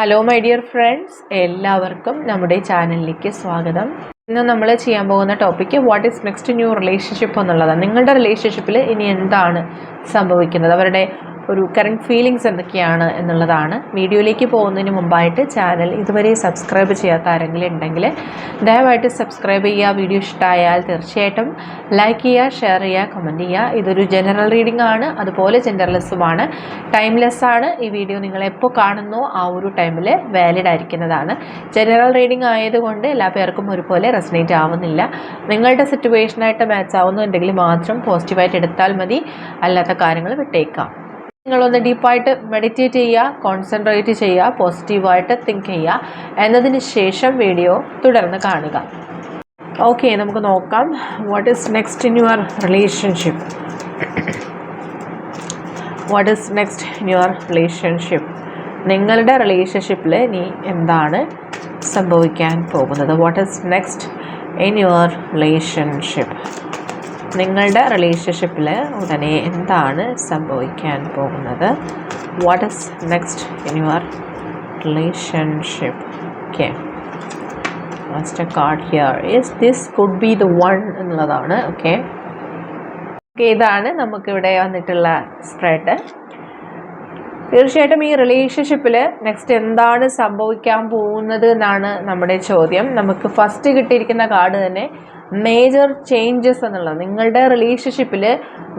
Hello my dear friends എല്ലാവർക്കും നമ്മുടെ ചാനലിലേക്ക് സ്വാഗതം. ഇന്ന് നമ്മൾ ചെയ്യാൻ പോകുന്ന topic what is next new relationship എന്നുള്ളതാണ്. നിങ്ങളുടെ റിലേഷൻഷിപ്പിൽ ഇനി എന്താണ് സംഭവിക്കുന്നത്? അവരുടെ ഒരു കറണ്ട് ഫീലിങ്സ് എന്തൊക്കെയാണ് എന്നുള്ളതാണ്. വീഡിയോയിലേക്ക് പോകുന്നതിന് മുമ്പായിട്ട് ചാനൽ ഇതുവരെ സബ്സ്ക്രൈബ് ചെയ്യാത്ത ആരെങ്കിലും ഉണ്ടെങ്കിൽ ദയവായിട്ട് സബ്സ്ക്രൈബ് ചെയ്യുക. വീഡിയോ ഇഷ്ടമായാൽ തീർച്ചയായിട്ടും ലൈക്ക് ചെയ്യുക ഷെയർ ചെയ്യുക കമന്റ് ചെയ്യുക. ഇതൊരു ജനറൽ റീഡിംഗ് ആണ്. അതുപോലെ ജെൻഡർലെസ്സുമാണ് ടൈംലെസ് ആണ്. ഈ വീഡിയോ നിങ്ങൾ എപ്പോൾ കാണുന്നോ ആ ഒരു ടൈമിൽ വാലിഡ് ആയിരിക്കുന്നതാണ്. ജനറൽ റീഡിംഗ് ആയതുകൊണ്ട് എല്ലാ പേർക്കും ഒരുപോലെ റെസനേറ്റ് ആവുന്നില്ല. നിങ്ങളുടെ സിറ്റുവേഷനായിട്ട് മാച്ച് ആവുന്നുണ്ടെങ്കിൽ മാത്രം പോസിറ്റീവായിട്ട് എടുത്താൽ മതി. അല്ലാത്ത കാര്യങ്ങൾ വിട്ടേക്കാം. നിങ്ങളൊന്ന് ഡീപ്പായിട്ട് മെഡിറ്റേറ്റ് ചെയ്യുക കോൺസെൻട്രേറ്റ് ചെയ്യുക പോസിറ്റീവായിട്ട് തിങ്ക് ചെയ്യുക. എന്നതിന് ശേഷം വീഡിയോ തുടർന്ന് കാണുക. ഓക്കെ നമുക്ക് നോക്കാം. What is next in your relationship what is next in your relationship നിങ്ങളുടെ റിലേഷൻഷിപ്പിൽ നീ എന്താണ് സംഭവിക്കാൻ പോകുന്നത്? What is next in your relationship നിങ്ങളുടെ റിലേഷൻഷിപ്പിൽ ഉടനെ എന്താണ് സംഭവിക്കാൻ പോകുന്നത്? What is next in your relationship okay first card here is this could be the one എന്നുള്ളതാണ് ഓക്കെ ഓക്കെ ഇതാണ് നമുക്കിവിടെ വന്നിട്ടുള്ള സ്പ്രെഡ് തീർച്ചയായിട്ടും ഈ റിലേഷൻഷിപ്പിൽ നെക്സ്റ്റ് എന്താണ് സംഭവിക്കാൻ പോകുന്നത് എന്നാണ് നമ്മുടെ ചോദ്യം. നമുക്ക് ഫസ്റ്റ് കിട്ടിയിരിക്കുന്ന കാർഡ് തന്നെ മേജർ ചേഞ്ചസ് എന്നുള്ളത്. നിങ്ങളുടെ റിലേഷൻഷിപ്പിൽ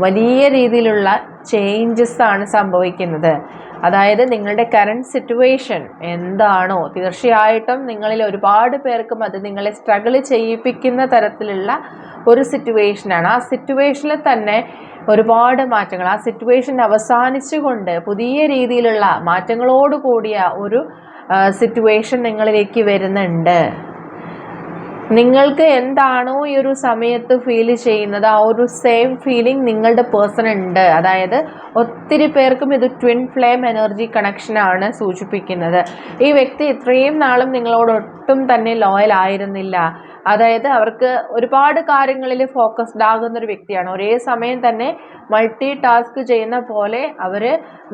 വലിയ രീതിയിലുള്ള ചേഞ്ചസ് ആണ് സംഭവിക്കുന്നത്. അതായത് നിങ്ങളുടെ കറണ്ട് സിറ്റുവേഷൻ എന്താണോ തീർച്ചയായിട്ടും നിങ്ങളിൽ ഒരുപാട് പേർക്കും അത് നിങ്ങളെ സ്ട്രഗിൾ ചെയ്യിപ്പിക്കുന്ന തരത്തിലുള്ള ഒരു സിറ്റുവേഷനാണ് ആ സിറ്റുവേഷനിൽ തന്നെ ഒരുപാട് മാറ്റങ്ങൾ. ആ സിറ്റുവേഷൻ അവസാനിച്ചുകൊണ്ട് പുതിയ രീതിയിലുള്ള മാറ്റങ്ങളോട് കൂടിയ ഒരു സിറ്റുവേഷൻ നിങ്ങളിലേക്ക് വരുന്നുണ്ട്. നിങ്ങൾക്ക് എന്താണോ ഈ ഒരു സമയത്ത് ഫീൽ ചെയ്യുന്നത് ആ ഒരു സെയിം ഫീലിംഗ് നിങ്ങളുടെ പേഴ്സൺ ഉണ്ട്. അതായത് ഒത്തിരി പേർക്കും ഇത് ട്വിൻ ഫ്ലെയിം എനർജി കണക്ഷനാണ് സൂചിപ്പിക്കുന്നത്. ഈ വ്യക്തി ഇത്രയും നാളും നിങ്ങളോട് ഒട്ടും തന്നെ ലോയൽ ആയിരുന്നില്ല. അതായത് അവർക്ക് ഒരുപാട് കാര്യങ്ങളിൽ ഫോക്കസ്ഡ് ആകുന്ന ഒരു വ്യക്തിയാണ്. ഒരേ സമയം തന്നെ മൾട്ടി ടാസ്ക് ചെയ്യുന്ന പോലെ അവർ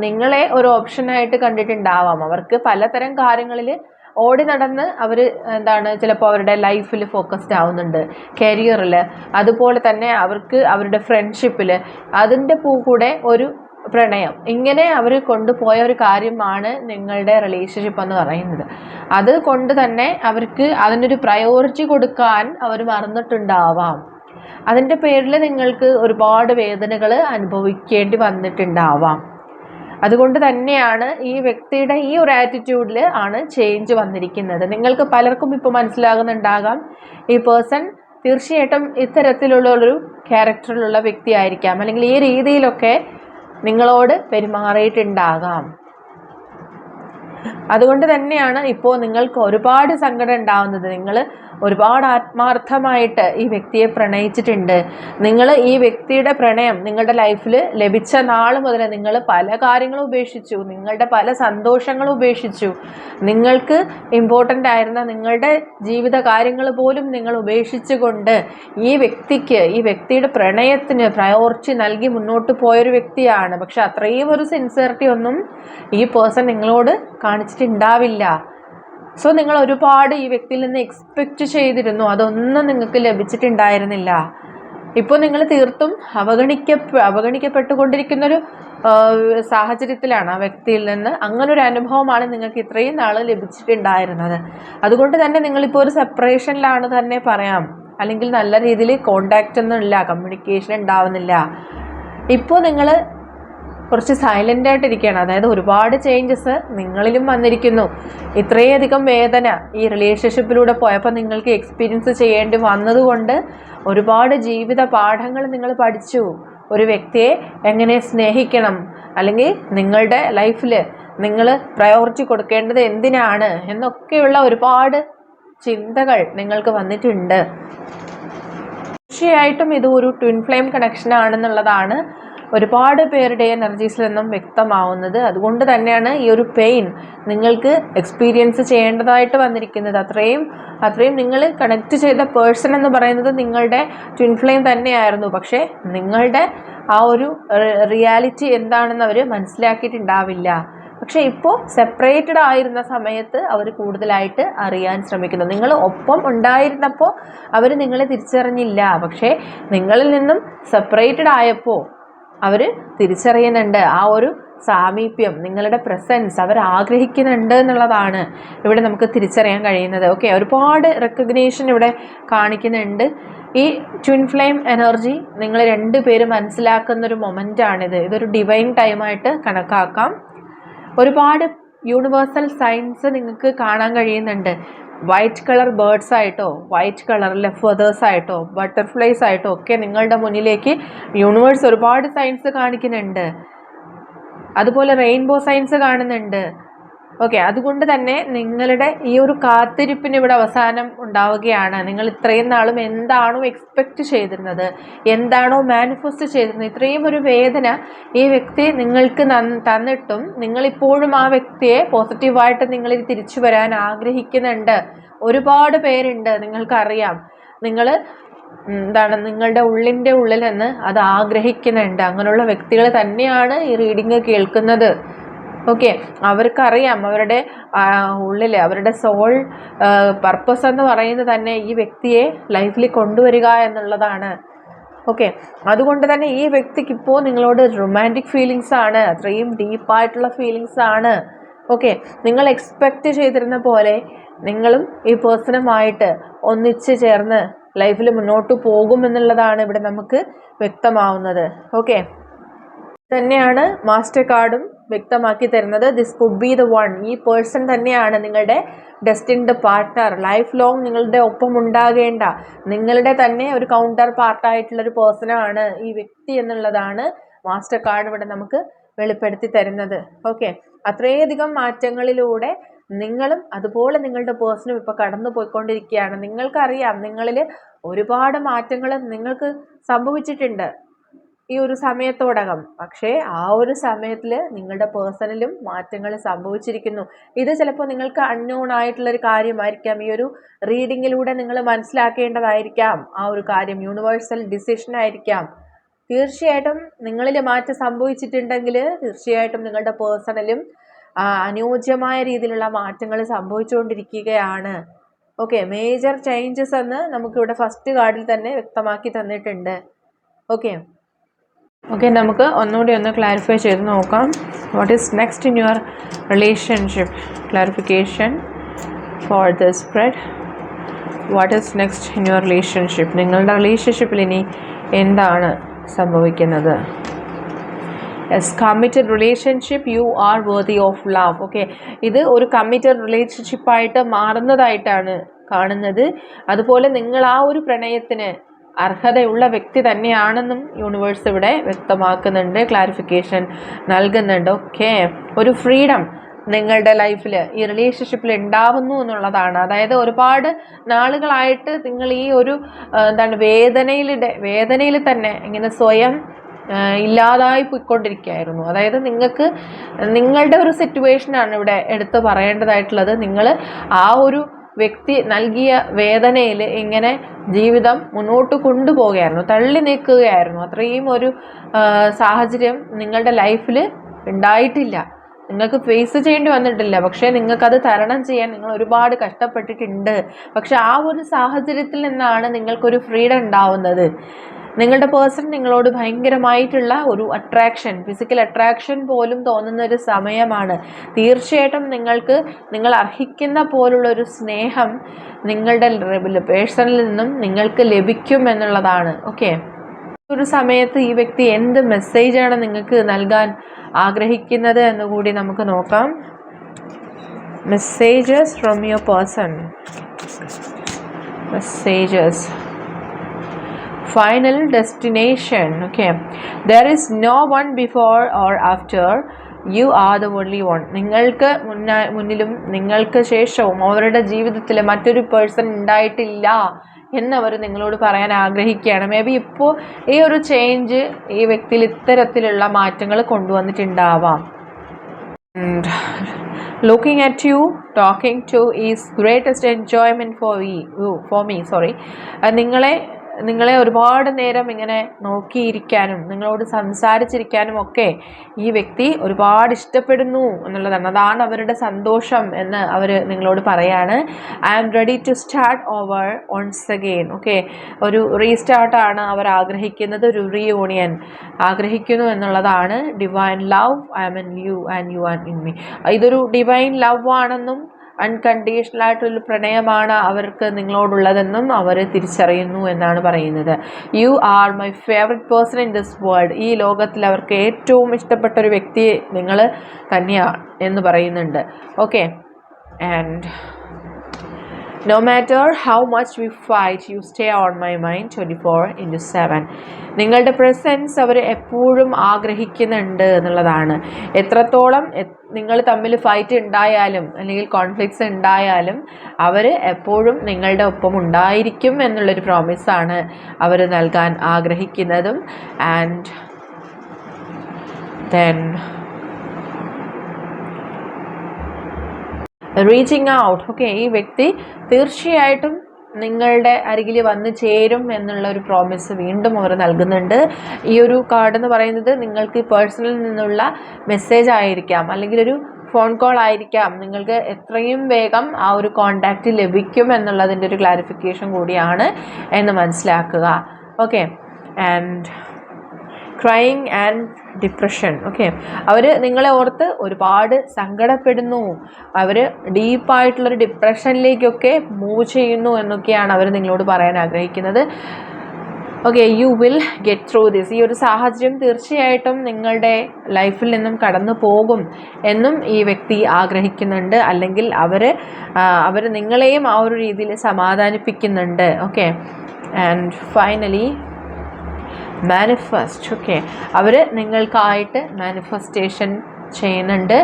നിങ്ങളെ ഒരു ഓപ്ഷനായിട്ട് കണ്ടിട്ടുണ്ടാവാം. അവർക്ക് പലതരം കാര്യങ്ങളിൽ ഓടി നടന്ന് അവർ എന്താണ് ചിലപ്പോൾ അവരുടെ ലൈഫിൽ ഫോക്കസ്ഡ് ആവുന്നുണ്ട് കരിയറിൽ അതുപോലെ തന്നെ അവർക്ക് അവരുടെ ഫ്രണ്ട്ഷിപ്പിൽ അതിന്റെ പൂ കൂടെ ഒരു പ്രണയം. ഇങ്ങനെ അവർ കൊണ്ടുപോയ ഒരു കാര്യമാണ് നിങ്ങളുടെ റിലേഷൻഷിപ്പ് എന്ന് പറയുന്നത്. അത് കൊണ്ട് തന്നെ അവർക്ക് അതിനൊരു പ്രയോറിറ്റി കൊടുക്കാൻ അവർ മറന്നിട്ടുണ്ടാവാം. അതിന്റെ പേരിൽ നിങ്ങൾക്ക് ഒരുപാട് വേദനകൾ അനുഭവിക്കേണ്ടി വന്നിട്ടുണ്ടാവാം. അതുകൊണ്ട് തന്നെയാണ് ഈ വ്യക്തിയുടെ ഈ ഒരു ആറ്റിറ്റ്യൂഡിൽ ആണ് ചേഞ്ച് വന്നിരിക്കുന്നത്. നിങ്ങൾക്ക് പലർക്കും ഇപ്പോൾ മനസ്സിലാകുന്നുണ്ടാകാം ഈ പേഴ്സൺ തീർച്ചയായിട്ടും ഇത്തരത്തിലുള്ള ഒരു ക്യാരക്ടറിലുള്ള വ്യക്തിയായിരിക്കാം. അല്ലെങ്കിൽ ഈ രീതിയിലൊക്കെ നിങ്ങളോട് പെരുമാറിയിട്ടുണ്ടാകാം. അതുകൊണ്ട് തന്നെയാണ് ഇപ്പോൾ നിങ്ങൾക്ക് ഒരുപാട് സങ്കടം ഉണ്ടാവുന്നത്. നിങ്ങൾ ഒരുപാട് ആത്മാർത്ഥമായിട്ട് ഈ വ്യക്തിയെ പ്രണയിച്ചിട്ടുണ്ട്. നിങ്ങൾ ഈ വ്യക്തിയുടെ പ്രണയം നിങ്ങളുടെ ലൈഫിൽ ലഭിച്ച നാൾ മുതൽ നിങ്ങൾ പല കാര്യങ്ങളും ഉപേക്ഷിച്ചു. നിങ്ങളുടെ പല സന്തോഷങ്ങളും ഉപേക്ഷിച്ചു. നിങ്ങൾക്ക് ഇമ്പോർട്ടന്റ് ആയിരുന്ന നിങ്ങളുടെ ജീവിത കാര്യങ്ങൾ പോലും നിങ്ങൾ ഉപേക്ഷിച്ചുകൊണ്ട് ഈ വ്യക്തിക്ക് ഈ വ്യക്തിയുടെ പ്രണയത്തിന് പ്രയോറിറ്റി നൽകി മുന്നോട്ട് പോയൊരു വ്യക്തിയാണ്. പക്ഷെ അത്രയും ഒരു സിൻസിയറിറ്റി ഒന്നും ഈ പേഴ്സൺ നിങ്ങളോട് കാണിച്ചിട്ടുണ്ടാവില്ല. സോ നിങ്ങൾ ഒരുപാട് ഈ വ്യക്തിയിൽ നിന്ന് എക്സ്പെക്റ്റ് ചെയ്തിരുന്നു. അതൊന്നും നിങ്ങൾക്ക് ലഭിച്ചിട്ടുണ്ടായിരുന്നില്ല. ഇപ്പോൾ നിങ്ങൾ തീർത്തും അവഗണിക്ക അവഗണിക്കപ്പെട്ടുകൊണ്ടിരിക്കുന്നൊരു സാഹചര്യത്തിലാണ് ആ വ്യക്തിയിൽ നിന്ന് അങ്ങനെ ഒരു അനുഭവമാണ് നിങ്ങൾക്ക് ഇത്രയും നാൾ ലഭിച്ചിട്ടുണ്ടായിരുന്നത്. അതുകൊണ്ട് തന്നെ നിങ്ങളിപ്പോൾ ഒരു സെപ്പറേഷനിലാണ് തന്നെ പറയാം. അല്ലെങ്കിൽ നല്ല രീതിയിൽ കോണ്ടാക്റ്റ് ഒന്നും ഇല്ല കമ്മ്യൂണിക്കേഷൻ ഉണ്ടാവുന്നില്ല. ഇപ്പോൾ നിങ്ങൾ കുറച്ച് സൈലന്റ് ആയിട്ടിരിക്കുകയാണ്. അതായത് ഒരുപാട് ചേഞ്ചസ് നിങ്ങളിലും വന്നിരിക്കുന്നു. ഇത്രയധികം വേദന ഈ റിലേഷൻഷിപ്പിലൂടെ പോയപ്പോൾ നിങ്ങൾക്ക് എക്സ്പീരിയൻസ് ചെയ്യേണ്ടി വന്നതുകൊണ്ട് ഒരുപാട് ജീവിത പാഠങ്ങൾ നിങ്ങൾ പഠിച്ചു. ഒരു വ്യക്തിയെ എങ്ങനെ സ്നേഹിക്കണം? അല്ലെങ്കിൽ നിങ്ങളുടെ ലൈഫിൽ നിങ്ങൾ പ്രയോറിറ്റി കൊടുക്കേണ്ടത് എന്തിനാണ്? എന്നൊക്കെയുള്ള ഒരുപാട് ചിന്തകൾ നിങ്ങൾക്ക് വന്നിട്ടുണ്ട്. തീർച്ചയായിട്ടും ഇത് ഒരു ട്വിൻ ഫ്ലെയിം കണക്ഷൻ ആണെന്നുള്ളതാണ് ഒരുപാട് പേരുടെ എനർജീസിൽ നിന്നും വ്യക്തമാവുന്നത്. അതുകൊണ്ട് തന്നെയാണ് ഈ ഒരു പെയിൻ നിങ്ങൾക്ക് എക്സ്പീരിയൻസ് ചെയ്യേണ്ടതായിട്ട് വന്നിരിക്കുന്നത്. അത്രയും അത്രയും നിങ്ങൾ കണക്ട് ചെയ്ത പേഴ്സൺ എന്ന് പറയുന്നത് നിങ്ങളുടെ ട്വിൻ ഫ്ലെയിം തന്നെയായിരുന്നു. പക്ഷേ നിങ്ങളുടെ ആ ഒരു റിയാലിറ്റി എന്താണെന്ന് അവർ മനസ്സിലാക്കിയിട്ടുണ്ടാവില്ല. പക്ഷേ ഇപ്പോൾ സെപ്പറേറ്റഡ് ആയിരുന്ന സമയത്ത് അവർ കൂടുതലായിട്ട് അറിയാൻ ശ്രമിക്കുന്നു. നിങ്ങൾ ഒപ്പം ഉണ്ടായിരുന്നപ്പോൾ അവർ നിങ്ങളെ തിരിച്ചറിഞ്ഞില്ല. പക്ഷേ നിങ്ങളിൽ നിന്നും സെപ്പറേറ്റഡ് ആയപ്പോൾ അവർ തിരിച്ചറിയുന്നുണ്ട്. ആ ഒരു സാമീപ്യം നിങ്ങളുടെ പ്രസൻസ് അവർ ആഗ്രഹിക്കുന്നുണ്ട് എന്നുള്ളതാണ് ഇവിടെ നമുക്ക് തിരിച്ചറിയാൻ കഴിയുന്നത്. ഓക്കെ ഒരുപാട് റെക്കഗ്നേഷൻ ഇവിടെ കാണിക്കുന്നുണ്ട്. ഈ ട്വിൻ ഫ്ലെയിം എനർജി നിങ്ങൾ രണ്ടുപേരും മനസ്സിലാക്കുന്ന ഒരു മൊമെന്റാണിത് ഇതൊരു ഡിവൈൻ ടൈമായിട്ട് കണക്കാക്കാം. ഒരുപാട് യൂണിവേഴ്സൽ സയൻസ് നിങ്ങൾക്ക് കാണാൻ കഴിയുന്നുണ്ട്. വൈറ്റ് കളർ ബേർഡ്സ് ആയിട്ടോ വൈറ്റ് കളറിലെ ഫെതേഴ്സ് ആയിട്ടോ ബട്ടർഫ്ലൈസ് ആയിട്ടോ ഒക്കെ നിങ്ങളുടെ മുന്നിലേക്ക് യൂണിവേഴ്സ് ഒരുപാട് സയൻസ് കാണിക്കുന്നുണ്ട്. അതുപോലെ റെയിൻബോ സയൻസ് കാണുന്നുണ്ട്. ഓക്കെ അതുകൊണ്ട് തന്നെ നിങ്ങളുടെ ഈ ഒരു കാത്തിരിപ്പിന് ഇവിടെ അവസാനം ഉണ്ടാവുകയാണ്. നിങ്ങൾ ഇത്രയും നാളും എന്താണോ എക്സ്പെക്റ്റ് ചെയ്തിരുന്നത് എന്താണോ മാനിഫെസ്റ്റ് ചെയ്തിരുന്നത് ഇത്രയും ഒരു വേദന ഈ വ്യക്തി നിങ്ങൾക്ക് തന്നിട്ടും നിങ്ങളിപ്പോഴും ആ വ്യക്തിയെ പോസിറ്റീവായിട്ട് നിങ്ങളിൽ തിരിച്ചു വരാൻ ആഗ്രഹിക്കുന്നുണ്ട്. ഒരുപാട് പേരുണ്ട് നിങ്ങൾക്കറിയാം. നിങ്ങൾ എന്താണ് നിങ്ങളുടെ ഉള്ളിന്റെ ഉള്ളിൽ നിന്ന് അത് ആഗ്രഹിക്കുന്നുണ്ട്. അങ്ങനെയുള്ള വ്യക്തികൾ തന്നെയാണ് ഈ റീഡിങ് കേൾക്കുന്നത്. ഓക്കെ. അവർക്കറിയാം അവരുടെ ഉള്ളിൽ അവരുടെ സോൾ പർപ്പസ് എന്ന് പറയുന്നത് തന്നെ ഈ വ്യക്തിയെ ലൈഫിൽ കൊണ്ടുവരിക എന്നുള്ളതാണ്. ഓക്കെ. അതുകൊണ്ട് തന്നെ ഈ വ്യക്തിക്ക് ഇപ്പോൾ നിങ്ങളോട് റൊമാന്റിക് ഫീലിങ്സ് ആണ് അത്രയും ഡീപ്പായിട്ടുള്ള ഫീലിങ്സ് ആണ്. ഓക്കെ. നിങ്ങൾ എക്സ്പെക്റ്റ് ചെയ്തിരുന്ന പോലെ നിങ്ങളും ഈ പേഴ്സണുമായിട്ട് ഒന്നിച്ച് ചേർന്ന് ലൈഫിൽ മുന്നോട്ട് പോകുമെന്നുള്ളതാണ് ഇവിടെ നമുക്ക് വ്യക്തമാവുന്നത്. ഓക്കെ. തന്നെയാണ് മാസ്റ്റർ കാർഡും വ്യക്തമാക്കി തരുന്നത്. This could be the one ഈ പേഴ്സൺ തന്നെയാണ് നിങ്ങളുടെ ഡെസ്റ്റിൻഡ് പാർട്ട്ണർ ലൈഫ് ലോങ് നിങ്ങളുടെ ഒപ്പം ഉണ്ടാകേണ്ട. നിങ്ങളുടെ തന്നെ ഒരു കൗണ്ടർ പാർട്ടായിട്ടുള്ളൊരു പേഴ്സണാണ് ഈ വ്യക്തി എന്നുള്ളതാണ് മാസ്റ്റർ കാർഡ് ഇവിടെ നമുക്ക് വെളിപ്പെടുത്തി തരുന്നത്. ഓക്കെ അത്രയധികം മാറ്റങ്ങളിലൂടെ നിങ്ങളും അതുപോലെ നിങ്ങളുടെ പേഴ്സണും ഇപ്പോൾ കടന്നു പോയിക്കൊണ്ടിരിക്കുകയാണ്. നിങ്ങൾക്കറിയാം നിങ്ങളിൽ ഒരുപാട് മാറ്റങ്ങൾ നിങ്ങൾക്ക് സംഭവിച്ചിട്ടുണ്ട്. ഈ ഒരു സമയത്തോടകം. പക്ഷേ ആ ഒരു സമയത്തിൽ നിങ്ങളുടെ പേഴ്സണലും മാറ്റങ്ങൾ സംഭവിച്ചിരിക്കുന്നു. ഇത് ചിലപ്പോൾ നിങ്ങൾക്ക് അൺനോൺ ആയിട്ടുള്ളൊരു കാര്യമായിരിക്കാം. ഈ ഒരു റീഡിങ്ങിലൂടെ നിങ്ങൾ മനസ്സിലാക്കേണ്ടതായിരിക്കാം. ആ ഒരു കാര്യം യൂണിവേഴ്സൽ ഡിസിഷൻ ആയിരിക്കാം. തീർച്ചയായിട്ടും നിങ്ങളിൽ മാറ്റം സംഭവിച്ചിട്ടുണ്ടെങ്കിൽ തീർച്ചയായിട്ടും നിങ്ങളുടെ പേഴ്സണലും അനുയോജ്യമായ രീതിയിലുള്ള മാറ്റങ്ങൾ സംഭവിച്ചുകൊണ്ടിരിക്കുകയാണ്. ഓക്കെ മേജർ ചേഞ്ചസ് എന്ന് നമുക്കിവിടെ ഫസ്റ്റ് കാർഡിൽ തന്നെ വ്യക്തമാക്കി തന്നിട്ടുണ്ട്. ഓക്കെ. ഓക്കെ നമുക്ക് ഒന്നുകൂടി ഒന്ന് ക്ലാരിഫൈ ചെയ്ത് നോക്കാം. What is next in your relationship clarification for the spread what is next in your relationship നിങ്ങളുടെ റിലേഷൻഷിപ്പിൽ ഇനി എന്താണ് സംഭവിക്കുന്നത്? Yes committed relationship you are worthy of love okay ഇത് ഒരു കമ്മിറ്റഡ് റിലേഷൻഷിപ്പായിട്ട് മാറുന്നതായിട്ടാണ് കാണുന്നത്. അതുപോലെ നിങ്ങൾ ആ ഒരു പ്രണയത്തിന് അർഹതയുള്ള വ്യക്തി തന്നെയാണെന്നും യൂണിവേഴ്സ് ഇവിടെ വ്യക്തമാക്കുന്നുണ്ട് ക്ലാരിഫിക്കേഷൻ നൽകുന്നുണ്ട്. ഓക്കെ ഒരു ഫ്രീഡം നിങ്ങളുടെ ലൈഫിൽ ഈ റിലേഷൻഷിപ്പിൽ ഉണ്ടാവുന്നു എന്നുള്ളതാണ്. അതായത് ഒരുപാട് നാളുകളായിട്ട് നിങ്ങൾ ഈ ഒരു എന്താണ് വേദനയിലിടെ വേദനയിൽ തന്നെ ഇങ്ങനെ സ്വയം ഇല്ലാതായി പോയിക്കൊണ്ടിരിക്കുകയായിരുന്നു. അതായത് നിങ്ങൾക്ക് നിങ്ങളുടെ ഒരു സിറ്റുവേഷനാണ് ഇവിടെ എടുത്തു പറയേണ്ടതായിട്ടുള്ളത്. നിങ്ങൾ ആ ഒരു വ്യക്തി നൽകിയ വേദനയിൽ ഇങ്ങനെ ജീവിതം മുന്നോട്ട് കൊണ്ടുപോകുകയായിരുന്നു തള്ളി നീക്കുകയായിരുന്നു. അത്രയും ഒരു സാഹചര്യം നിങ്ങളുടെ ലൈഫിൽ ഉണ്ടായിട്ടില്ല. നിങ്ങൾക്ക് ഫേസ് ചെയ്യേണ്ടി വന്നിട്ടില്ല. പക്ഷേ നിങ്ങൾക്കത് തരണം ചെയ്യാൻ നിങ്ങൾ ഒരുപാട് കഷ്ടപ്പെട്ടിട്ടുണ്ട്. പക്ഷെ ആ ഒരു സാഹചര്യത്തിൽ നിന്നാണ് നിങ്ങൾക്കൊരു ഫ്രീഡം ഉണ്ടാവുന്നത്. നിങ്ങളുടെ പേഴ്സൺ നിങ്ങളോട് ഭയങ്കരമായിട്ടുള്ള ഒരു അട്രാക്ഷൻ ഫിസിക്കൽ അട്രാക്ഷൻ പോലും തോന്നുന്ന ഒരു സമയമാണ്. തീർച്ചയായിട്ടും നിങ്ങൾക്ക് നിങ്ങൾ അർഹിക്കുന്ന പോലുള്ള ഒരു സ്നേഹം നിങ്ങളുടെ പേഴ്സണിൽ നിന്നും നിങ്ങൾക്ക് ലഭിക്കും എന്നുള്ളതാണ്. ഓക്കെ ഒരു സമയത്ത് ഈ വ്യക്തി എന്ത് മെസ്സേജാണ് നിങ്ങൾക്ക് നൽകാൻ ആഗ്രഹിക്കുന്നത് എന്നുകൂടി നമുക്ക് നോക്കാം. Messages from your person messages final destination okay? There is no one before or after. You are the only one നിങ്ങൾക്ക് മുന്ന മുന്നിലും നിങ്ങൾക്ക് ശേഷവും അവരുടെ ജീവിതത്തിൽ മറ്റൊരു പേഴ്സൺ ഉണ്ടായിട്ടില്ല എന്നവർ നിങ്ങളോട് പറയാൻ ആഗ്രഹിക്കുകയാണ്. മേ ബി ഇപ്പോൾ ഈ ഒരു ചേഞ്ച് ഈ വ്യക്തിയിൽ ഇത്തരത്തിലുള്ള മാറ്റങ്ങൾ കൊണ്ടുവന്നിട്ടുണ്ടാവാം. Looking at you talking to is greatest enjoyment for ഈ ഫോർ മീ സോറി നിങ്ങളെ നിങ്ങളെ ഒരുപാട് നേരം ഇങ്ങനെ നോക്കിയിരിക്കാനും നിങ്ങളോട് സംസാരിച്ചിരിക്കാനും ഒക്കെ ഈ വ്യക്തി ഒരുപാട് ഇഷ്ടപ്പെടുന്നു എന്നുള്ളതാണ്. അതാണ് അവരുടെ സന്തോഷം എന്ന് അവർ നിങ്ങളോട് പറയാണ്. I am ready to start over once again okay ഒരു റീസ്റ്റാർട്ടാണ് അവർ ആഗ്രഹിക്കുന്നത്. ഒരു റീയൂണിയൻ ആഗ്രഹിക്കുന്നു എന്നുള്ളതാണ്. Divine love I am in you and you and in me ഇതൊരു ഡിവൈൻ ലവ് ആണെന്നും അൺകണ്ടീഷണൽ ആയിട്ടുള്ള പ്രണയമാണ് അവർക്ക് നിങ്ങളോടുള്ളതെന്നും അവർ തിരിച്ചറിയുന്നു എന്നാണ് പറയുന്നത്. You are my favourite person in this world ഈ ലോകത്തിൽ അവർക്ക് ഏറ്റവും ഇഷ്ടപ്പെട്ട ഒരു വ്യക്തി നിങ്ങൾ തന്നെയാണ് എന്ന് പറയുന്നുണ്ട്. Okay and matter how much we fight you stay on my mind twenty four into seven നിങ്ങളുടെ പ്രസൻസ് അവർ എപ്പോഴും ആഗ്രഹിക്കുന്നുണ്ട് എന്നുള്ളതാണ്. എത്രത്തോളം നിങ്ങൾ തമ്മിൽ ഫൈറ്റ് ഉണ്ടായാലും അല്ലെങ്കിൽ കോൺഫ്ലിക്ട്സ് ഉണ്ടായാലും അവർ എപ്പോഴും നിങ്ങളുടെ ഒപ്പം ഉണ്ടായിരിക്കും എന്നുള്ളൊരു പ്രോമിസാണ് അവർ നൽകാൻ ആഗ്രഹിക്കുന്നതും. And then reaching out okay ഈ വ്യക്തി തീർച്ചയായിട്ടും നിങ്ങളുടെ അരികിൽ വന്ന് ചേരും എന്നുള്ള ഒരു പ്രോമിസ് വീണ്ടും അവർ നൽകുന്നുണ്ട്. ഈ ഒരു കാർഡ് എന്ന് പറയുന്നത് നിങ്ങൾക്ക് പേഴ്സണലിൽ നിന്നുള്ള മെസ്സേജ് ആയിരിക്കാം. അല്ലെങ്കിൽ ഒരു ഫോൺ കോൾ ആയിരിക്കാം. നിങ്ങൾക്ക് എത്രയും വേഗം ആ ഒരു കോണ്ടാക്റ്റ് ലഭിക്കും എന്നുള്ളതിന്റെ ഒരു ക്ലാരിഫിക്കേഷൻ കൂടിയാണ് എന്ന് മനസ്സിലാക്കുക. Okay and crying and depression okay അവർ നിങ്ങളെ ഓർത്ത് ഒരുപാട് സങ്കടപ്പെടുന്നു. അവർ ഡീപ്പായിട്ടുള്ളൊരു ഡിപ്രഷനിലേക്കൊക്കെ മൂവ് ചെയ്യുന്നു എന്നൊക്കെയാണ് അവർ നിങ്ങളോട് പറയാൻ ആഗ്രഹിക്കുന്നത്. Okay you will get through this ഈ ഒരു സാഹചര്യം തീർച്ചയായിട്ടും നിങ്ങളുടെ ലൈഫിൽ നിന്നും കടന്നു പോകും എന്നും ഈ വ്യക്തി ആഗ്രഹിക്കുന്നുണ്ട്. അല്ലെങ്കിൽ അവർ അവർ നിങ്ങളെയും ആ ഒരു രീതിയിൽ സമാധാനിപ്പിക്കുന്നുണ്ട്. Okay and finally manifest okay അവർ നിങ്ങൾക്കായിട്ട് മാനിഫെസ്റ്റേഷൻ ചെയ്യുന്നുണ്ട്.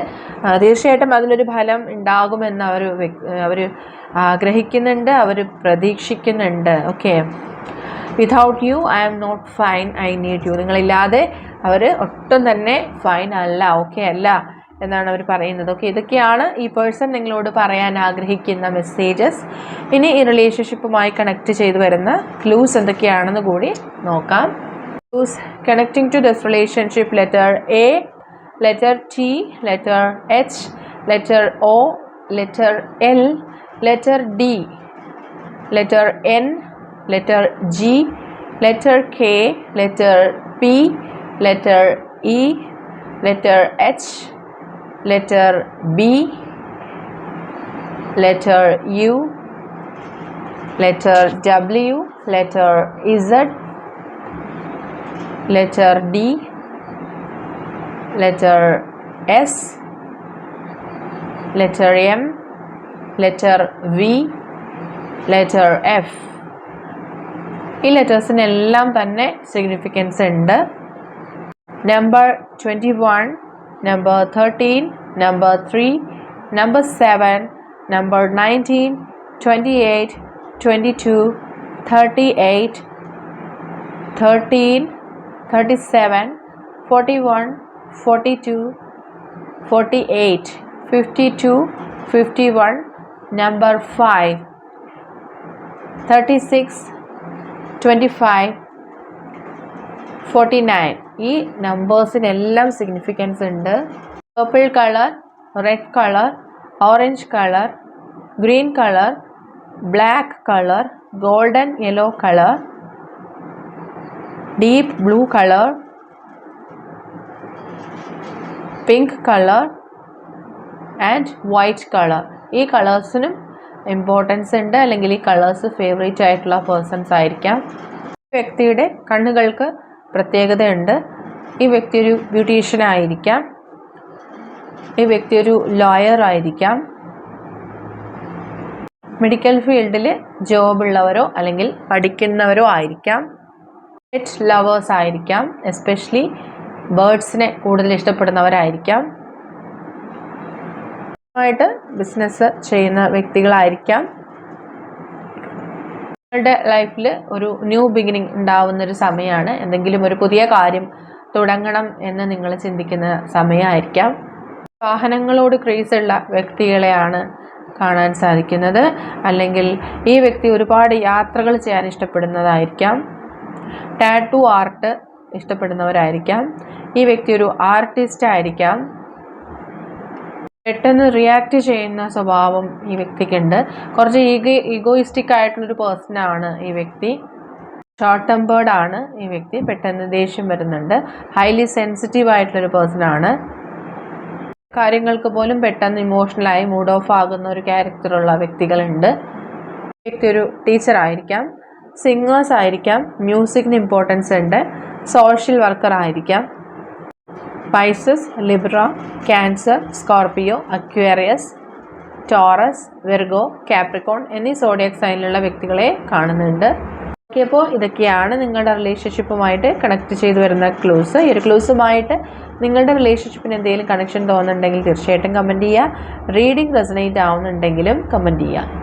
തീർച്ചയായിട്ടും അതിലൊരു ഫലം ഉണ്ടാകുമെന്ന് അവർ അവർ ആഗ്രഹിക്കുന്നുണ്ട് അവർ പ്രതീക്ഷിക്കുന്നുണ്ട് okay without you I am not fine I need you നിങ്ങളില്ലാതെ അവർ ഒട്ടും തന്നെ ഫൈൻ അല്ല ഓക്കെ അല്ല എന്നാണ് അവർ പറയുന്നത്. ഓക്കെ ഇതൊക്കെയാണ് ഈ പേഴ്സൺ നിങ്ങളോട് പറയാൻ ആഗ്രഹിക്കുന്ന മെസ്സേജസ് ഇനി ഈ റിലേഷൻഷിപ്പുമായി കണക്ട് ചെയ്തു വരുന്ന ക്ലൂസ് എന്തൊക്കെയാണെന്ന് കൂടി നോക്കാം. Clues connecting to this relationship? Letter A, letter T, letter H, letter O, letter L, letter D, letter N, letter G, letter K, letter P, letter E, letter H, letter B, letter U, letter W, letter Z, letter D, letter S, letter M, letter V, letter F. ഈ ലെറ്റേഴ്സിനെല്ലാം തന്നെ significance ഉണ്ട്. Number twenty one number thirteen number three number seven number nineteen twenty eight twenty two thirty eight thirteen 37, 41, 42, 48, 52, 51, number 5, 36, 25, 49 ഈ നമ്പേഴ്സിനെല്ലാം significance ഉണ്ട്. Purple colour red colour orange colour green colour black colour golden yellow colour deep blue color pink colour and white colour ഈ കളേഴ്സിനും importance ഉണ്ട്. അല്ലെങ്കിൽ ഈ colours favourite ആയിട്ടുള്ള persons ആയിരിക്കാം. വ്യക്തിയുടെ കണ്ണുകൾക്ക് പ്രത്യേകതയുണ്ട്. ഈ വ്യക്തി ഒരു ബ്യൂട്ടീഷ്യൻ ആയിരിക്കാം. ഈ വ്യക്തി ഒരു ലോയർ ആയിരിക്കാം. മെഡിക്കൽ ഫീൽഡിൽ ജോബ് ഉള്ളവരോ അല്ലെങ്കിൽ പഠിക്കുന്നവരോ ആയിരിക്കാം. പെറ്റ് ലവേഴ്സ് ആയിരിക്കാം. എസ്പെഷ്യലി ബേർഡ്സിനെ കൂടുതൽ ഇഷ്ടപ്പെടുന്നവരായിരിക്കാം. ആയിട്ട് ബിസിനസ് ചെയ്യുന്ന വ്യക്തികളായിരിക്കാം. നിങ്ങളുടെ ലൈഫിൽ ഒരു ന്യൂ ബിഗിനിങ് ഉണ്ടാവുന്ന ഒരു സമയമാണ് എന്തെങ്കിലും ഒരു പുതിയ കാര്യം തുടങ്ങണം എന്ന് നിങ്ങൾ ചിന്തിക്കുന്ന സമയമായിരിക്കാം വാഹനങ്ങളോട് ക്രേസ് ഉള്ള വ്യക്തികളെയാണ് കാണാൻ സാധിക്കുന്നത്. അല്ലെങ്കിൽ ഈ വ്യക്തി ഒരുപാട് യാത്രകൾ ചെയ്യാൻ ഇഷ്ടപ്പെടുന്നതായിരിക്കാം. Tattoo art ഇഷ്ടപ്പെടുന്നവരായിരിക്കാം. ഈ വ്യക്തി ഒരു ആർട്ടിസ്റ്റ് ആയിരിക്കാം. പെട്ടെന്ന് റിയാക്ട് ചെയ്യുന്ന സ്വഭാവം ഈ വ്യക്തിക്കുണ്ട്. കുറച്ച് ഈഗോ ഈഗോയിസ്റ്റിക് ആയിട്ടുള്ളൊരു പേഴ്സണാണ് ഈ വ്യക്തി. ഷോർട്ട് ടെമ്പേർഡ് ആണ് ഈ വ്യക്തി. പെട്ടെന്ന് ദേഷ്യം വരുന്നുണ്ട്. ഹൈലി സെൻസിറ്റീവ് ആയിട്ടുള്ളൊരു പേഴ്സണാണ് കാര്യങ്ങൾക്ക് പോലും പെട്ടെന്ന് ഇമോഷണലായി മൂഡ് ഓഫ് ആകുന്ന ഒരു ക്യാരക്ടറുള്ള വ്യക്തികളുണ്ട്. വ്യക്തി ഒരു ടീച്ചർ ആയിരിക്കാം. സിംഗേഴ്സ് ആയിരിക്കാം മ്യൂസിക്കിന് ഇമ്പോർട്ടൻസ് ഉണ്ട് സോഷ്യൽ വർക്കർ ആയിരിക്കാം. Pisces Libra Cancer Scorpio Aquarius Taurus Virgo Capricorn എന്നീ സോഡിയക് സൈനിലുള്ള വ്യക്തികളെ കാണുന്നുണ്ട്. ഓക്കെ ഇതൊക്കെയാണ് നിങ്ങളുടെ റിലേഷൻഷിപ്പുമായിട്ട് കണക്ട് ചെയ്തു വരുന്ന ക്ലൂസ് ഈ ഒരു ക്ലൂസുമായിട്ട് നിങ്ങളുടെ റിലേഷൻഷിപ്പിന് എന്തെങ്കിലും കണക്ഷൻ തോന്നുന്നുണ്ടെങ്കിൽ തീർച്ചയായിട്ടും കമന്റ് ചെയ്യുക. റീഡിംഗ് റെസനേറ്റ് ആവുന്നുണ്ടെങ്കിലും കമന്റ് ചെയ്യുക.